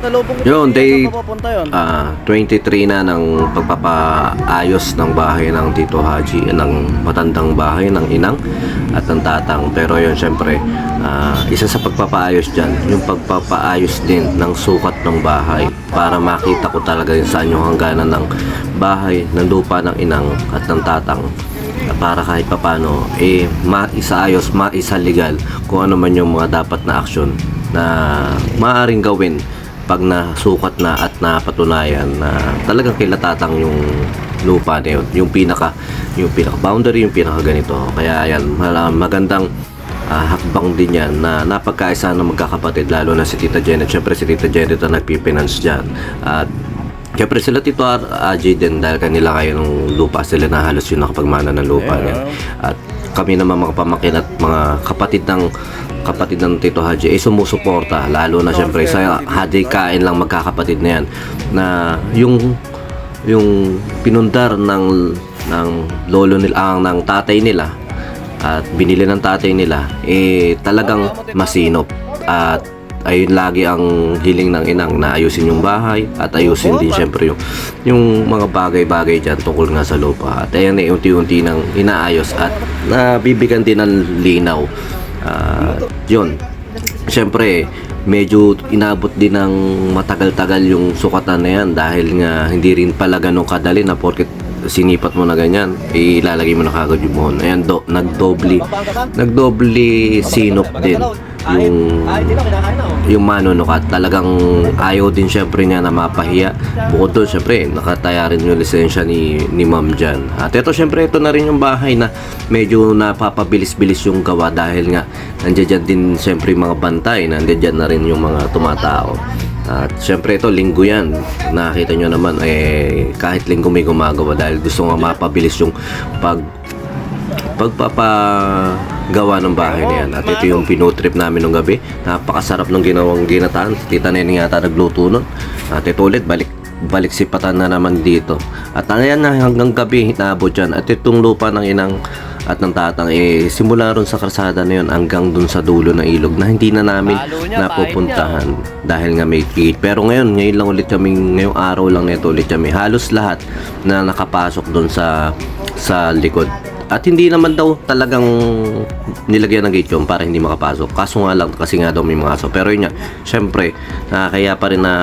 Talubong Yun, papunta yun? Ah, 23 na ng pagpapaayos ng bahay ng Tito Haji, ng matandang bahay ng inang at ng tatang. Pero yun, syempre, ah, isa sa pagpapaayos dyan, yung pagpapaayos din ng sukat ng bahay para makita ko talaga yung saan yung hangganan ng bahay, ng lupa ng inang at ng tatang para kahit papano eh maisaayos, maisaligal kung ano man yung mga dapat na aksyon na maaaring gawin pag nasukat na at napatunayan na talagang kilatatang yung lupa na yun, yung pinaka yung pinaka boundary, yung pinaka ganito. Kaya yan, magandang ah, hakbang din yan na napagkaisa ng magkakapatid lalo na si Tita Janet. Syempre si Tita Janet ang nagpipinance dyan. At Siyempre sila Tito Ar- AJ din dahil kanila kayo ng lupa sila na halos yung nakapagmana ng lupa Yeah. niya. At kami naman mga pamakin at mga kapatid ng kapatid ng Tito Haji ay sumusuporta lalo na siyempre sa Haji kain lang magkakapatid na yan. Na yung yung pinundar ng ng lolo nila ang ng tatay nila at binili ng tatay nila eh talagang masinop. At ayun lagi ang hiling ng inang na ayusin yung bahay at ayusin din syempre yung yung mga bagay-bagay dyan tungkol nga sa lupa. At ayan eh unti-unti nang inaayos at nabibigyan din ng linaw at yun syempre medyo inabot din ng matagal-tagal yung sukatan na yan dahil nga hindi rin pala ganun kadali na porket sinipat mo na ganyan, ilalagay mo na kagad yung mohon. Ayan, do, nagdobli, nagdobli sinop din yung yung manunukat talagang ayaw din syempre niya na mapahiya. Bukod doon syempre nakataya rin yung lisensya ni, ni ma'am dyan. At ito syempre ito na rin yung bahay na medyo napapabilis-bilis yung gawa dahil nga nandiyan dyan din syempre mga bantay nandiyan na rin yung mga tumatao. At syempre ito linggo yan. Nakita nyo naman eh kahit linggo may gumagawa dahil gusto nga mapabilis yung pag pagpapagawa ng bahay na yan. At ito yung pinutrip namin nung gabi. Napakasarap ng ginawang ginataan. Tita Neneng yata nagluto nun. At ito ulit, balik balik sipatan na naman dito. At ayan na hanggang gabi hinabot yan. At itong lupa ng inang at ng tatang eh simula ron sa kalsada na yun hanggang dun sa dulo ng ilog na hindi na namin niya, napupuntahan dahil nga may gate. Pero ngayon, ngayon lang ulit kami, ngayong araw lang nito ulit kami. Halos lahat na nakapasok doon sa sa likod. At hindi naman daw talagang nilagyan ng gate yun para hindi makapasok. Kaso nga lang, kasi nga daw may mga aso. Pero yun nga, syempre, nakakaya pa rin na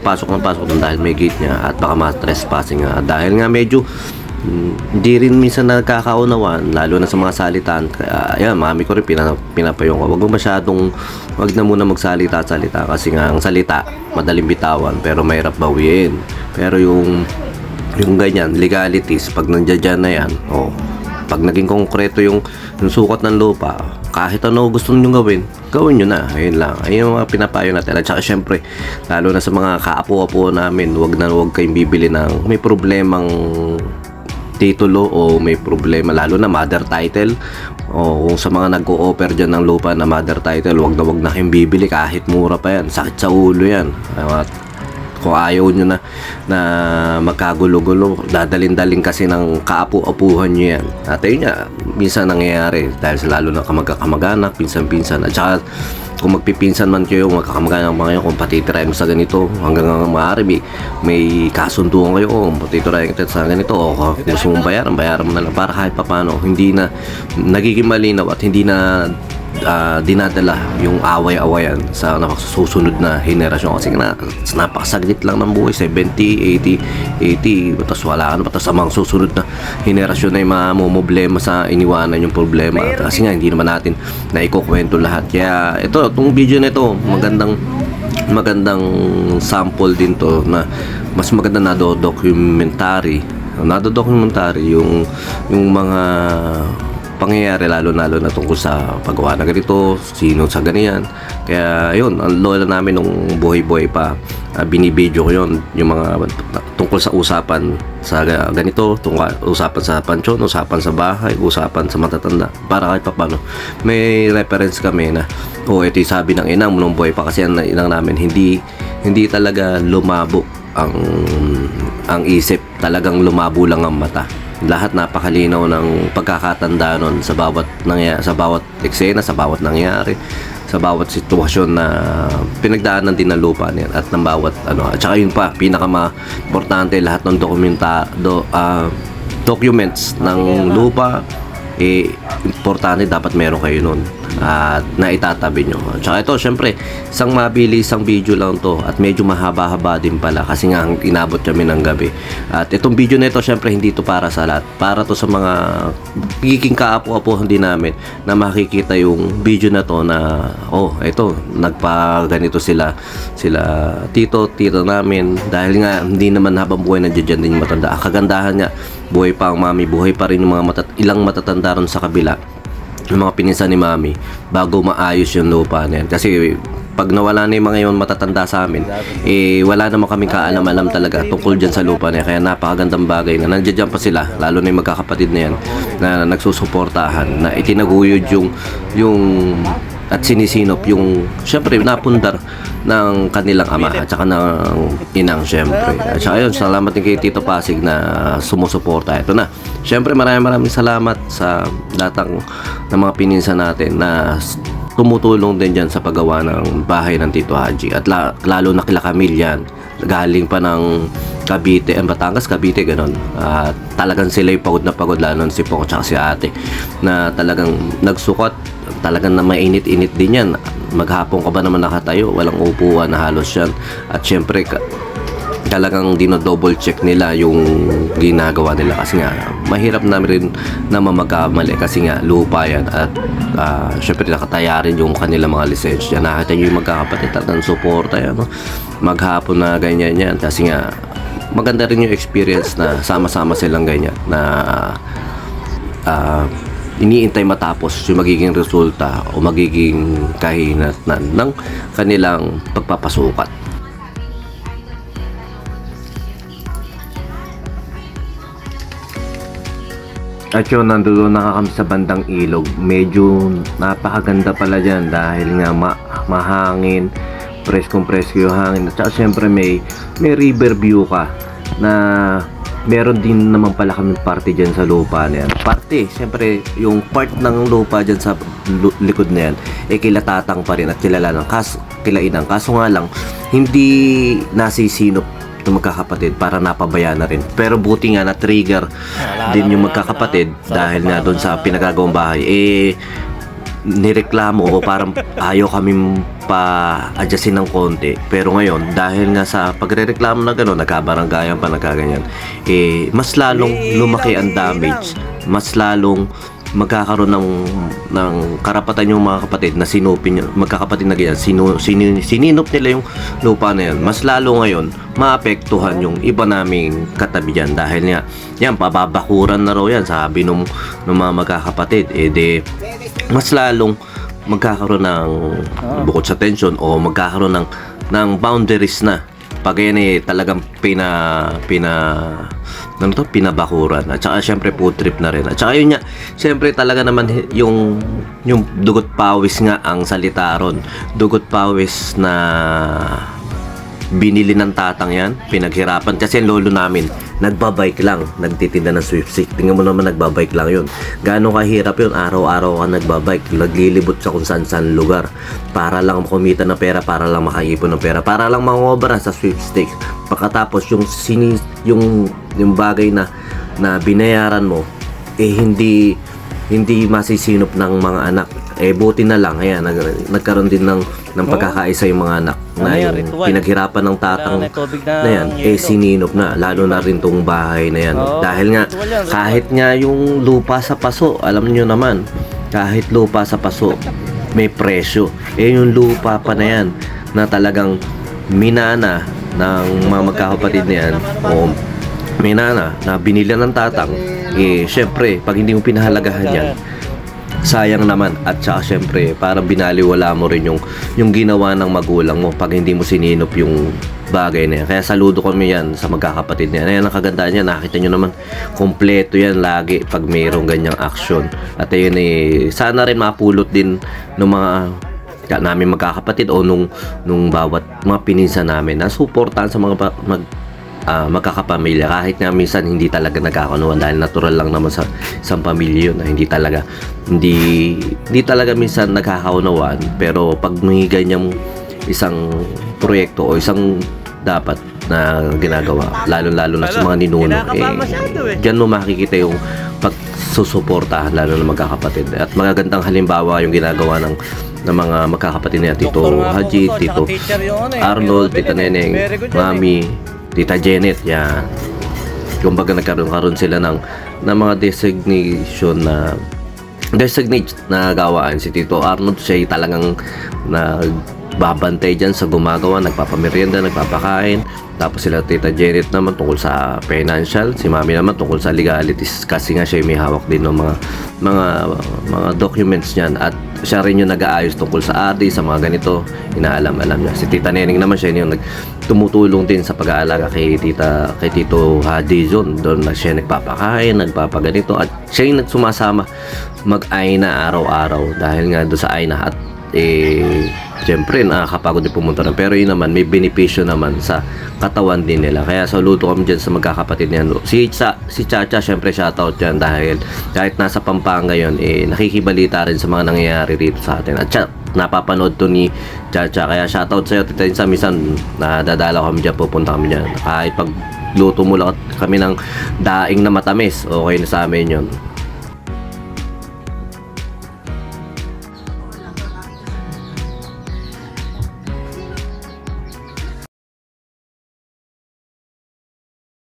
pasok ng pasok doon dahil may gate niya at baka ma-trespassing nga. Dahil nga medyo mm, hindi rin minsan nagkakaunawan lalo na sa mga salitan kaya ayan mami ko rin pina, pinapayong ko wag mo masyadong wag na muna magsalita salita kasi nga ang salita madaling bitawan pero mahirap bawiin pero yung yung ganyan legalities pag nandiyan na yan oh pag naging konkreto yung, yung sukat ng lupa kahit ano gusto nyo gawin gawin nyo na. Ayun lang. Ayun yung mga pinapayo natin. At saka syempre lalo na sa mga kaapo-apo namin wag na wag kayong bibili ng may problemang titulo o may problema lalo na mother title. O kung sa mga nag-o-offer dyan ng lupa na mother title wag na wag na kayong bibili kahit mura pa yan. Sakit sa ulo yan. At kung ayaw nyo na na magkagulo-gulo dadalin-dalin kasi ng kaapu-apuhan nyo yan. At ayun nga minsan nangyayari dahil sa lalo na kamag-kamag-anak pinsan-pinsan at saka kung magpipinsan man kayo magkakamag-anak mga kayo kung patitirahin mo sa ganito hanggang maaari may, may kasunduan kayo kung patitirahin kita sa ganito o kung gusto mong bayaran bayaran mo na lang. Para kahit papano hindi na nagiging malinaw at hindi na ah, dinadala yung away-awayan sa susunod na henerasyon. Kasi na napakasaglit lang ng buhay 70, 80, 80 tapos wala ka na tapos ang mga susunod na henerasyon na yung mamumblema sa iniwanan yung problema. Kasi nga hindi naman natin na ikukwento lahat. Kaya ito, itong video na ito magandang magandang sample din to na mas maganda na do documentary. Na do documentary yung yung mga pangyayari lalo lalo na tungkol sa paggawa na ganito, sino sa ganyan. Kaya yun, ang lola namin nung buhay-buhay pa, uh, binibidyo ko yun, yung mga tungkol sa usapan sa ga- ganito, tungkol usapan sa pansyon, usapan sa bahay, usapan sa matatanda. Para kahit papano, may reference kami na, oh, ito yung sabi ng inang nung buhay pa kasi ang inang namin, hindi, hindi talaga lumabo ang ang isip talagang lumabo lang ang mata lahat napakalinaw ng pagkakatanda nun sa bawat nangya, sa bawat eksena, sa bawat nangyari, sa bawat sitwasyon na pinagdaanan din ng lupa niyan at ng bawat ano. At saka yun pa pinaka importante lahat ng dokumenta do, ah, documents ng lupa eh importante dapat meron kayo nun at naitatabi nyo. Tsaka ito, syempre, isang mabili, isang video lang to at medyo mahaba-haba din pala kasi nga inabot kami ng gabi. At itong video na ito, syempre, hindi to para sa lahat. Para to sa mga giging kaapo-apuhan din namin na makikita yung video na to na, oh, ito, nagpa ganito sila, sila tito, tito namin. Dahil nga, hindi naman habang buhay nandiyan din matanda. Kagandahan nga, buhay pa ang mami, buhay pa rin yung mga matat ilang matatanda ron sa kabila yung mga pinsan ni mami bago maayos yung lupa na yan. Kasi pag nawala na yung mga yun matatanda sa amin, eh wala naman kaming kaalam-alam talaga tungkol dyan sa lupa na yan. Kaya napakagandang bagay na nandiyan dyan pa sila, lalo na yung magkakapatid na yan, na nagsusuportahan, na itinaguyod yung, yung at sinisinop yung syempre napundar ng kanilang ama at saka ng inang syempre. At saka yun, salamat din kay Tito Pasig na sumusuporta. Ito na. Syempre maraming maraming salamat sa datang ng mga pininsa natin na tumutulong din dyan sa paggawa ng bahay ng Tito Haji. At la- lalo na kila Camille yan. Galing pa ng Cavite, eh, Batangas, Cavite, ganun. At talagang sila yung pagod na pagod, lalo si Poco at si ate, na talagang nagsukat, talagang na mainit-init din yan. Maghapon ka ba naman nakatayo, walang upuan na halos yan. At syempre, talagang dino-double check nila yung ginagawa nila kasi nga mahirap na rin na magkamali kasi nga lupa yan at uh, syempre nakataya rin yung kanilang mga lisensya nakita nyo yung magkakapatid talagang suporta yan no? maghapon na ganyan yan kasi nga maganda rin yung experience na sama-sama silang ganyan na ah, iniintay matapos yung magiging resulta o magiging kahinatnan ng kanilang pagpapasukat. At yun, nandoon na kami sa bandang ilog. Medyo napakaganda pala dyan dahil nga ma- mahangin, preskong presko yung hangin. At saka syempre may, may river view ka na meron din naman pala kami party dyan sa lupa na yan. Party, syempre yung part ng lupa dyan sa likod na yan, eh kila tatang pa rin at kilala ng kas, kila inang. Kaso nga lang, hindi nasisinop ng magkakapatid para napabayaan na rin. Pero buti nga na trigger din yung magkakapatid dahil nga doon sa pinagagawang bahay eh nireklamo o parang ayaw kami pa-adjustin ng konti. Pero ngayon, dahil nga sa pagre-reklamo na gano'n, nagkabaranggayan pa, nagkaganyan, eh, mas lalong lumaki ang damage. Mas lalong magkakaroon ng, ng karapatan yung mga kapatid na sinupin magkakapatid na ganyan, sinu, sinu, sininop nila yung lupa na yan. Mas lalo ngayon, maapektuhan yung iba naming katabi dyan dahil nga, yan, pababakuran na raw yan, sabi nung, nung mga magkakapatid. Eh, de, mas lalong magkakaroon ng bukod sa tension o magkakaroon ng ng boundaries na pag yan eh talagang pina pina ano to pinabakuran at saka syempre food trip na rin at saka yun nga syempre talaga naman yung yung dugot pawis nga ang salita ron dugot pawis na binili ng tatang yan, pinaghirapan. Kasi ang lolo namin, nagbabike lang, nagtitinda ng swift stick. Tingnan mo naman, nagbabike lang yun. Gaano kahirap yun, araw-araw ka nagbabike, naglilibot sa kung saan-saan lugar. Para lang kumita ng pera, para lang makaipon ng pera, para lang mangobra sa swift stick. Pagkatapos, yung, sini, yung, yung bagay na, na binayaran mo, eh hindi hindi masisinop ng mga anak. Eh buti na lang, ayan, nag, nagkaroon din ng ng pagkakaisa yung mga anak na Ano yung ritual? pinaghirapan ng tatang na na yan, eh sininop na, lalo na rin tong bahay na yan. Oo, Dahil nga, kahit nga yung lupa sa paso, alam nyo naman, kahit lupa sa paso, may presyo. Eh yung lupa pa na yan, na talagang minana ng mga magkakapatid na yan, o minana na binili ng tatang, eh syempre, pag hindi mo pinahalagahan yan, sayang naman at saka syempre parang binaliwala mo rin yung yung ginawa ng magulang mo pag hindi mo sininop yung bagay na yan. Kaya saludo kami yan sa magkakapatid niya. Ayan ang kagandaan niya. Nakita nyo naman, kompleto yan lagi pag mayroong ganyang action. At ayun eh, sana rin mapulot din ng mga namin magkakapatid o nung nung bawat mga pininsa namin na suportahan sa mga mag ah, magkakapamilya kahit nga minsan hindi talaga nagkakanuan dahil natural lang naman sa isang pamilya yun na hindi talaga hindi hindi talaga minsan nagkakaunawaan pero pag may ganyang isang proyekto o isang dapat na ginagawa lalo-lalo na sa mga ninuno masyado eh. Diyan mo makikita yung pagsusuporta lalo na magkakapatid. At magagandang halimbawa yung ginagawa ng ng mga magkakapatid niya Tito Haji, Tito ano eh, Arnold, Tita Robin, Neneng, eh. Mami, Tita Janet, yan. Kumbaga nagkaroon-karoon sila ng, ng mga designation na designate na gawaan si Tito Arnold siya talagang nagbabantay dyan sa gumagawa nagpapamerienda, nagpapakain. Tapos sila Tita Janet naman tungkol sa financial si Mami naman tungkol sa legalities kasi nga siya ay may hawak din ng mga mga mga documents niyan. At siya rin yung nag-aayos tungkol sa ADI sa mga ganito. Inaalam-alam niya. Si Tita Neneng naman siya yung nag tumutulong din sa pag-aalaga kay Tita kay Tito Hadi John. Doon na siya nagpapakain nagpapaganito. At siya yung nagsumasama mag-aina araw-araw. Dahil nga doon sa aina at eh Siyempre, nakakapagod din pumunta rin. Pero yun naman, may benepisyo naman sa katawan din nila. Kaya saludo kami dyan sa magkakapatid niyan. Si, Cha, si Chacha, syempre shoutout dyan dahil kahit nasa Pampanga yun, eh, nakikibalita rin sa mga nangyayari dito sa atin. At siya, napapanood to ni Chacha. Kaya shoutout sa'yo, Tita Insa. Minsan, nadadala kami dyan, pupunta kami dyan. Kahit pag luto mo lang kami ng daing na matamis, okay na sa amin yun.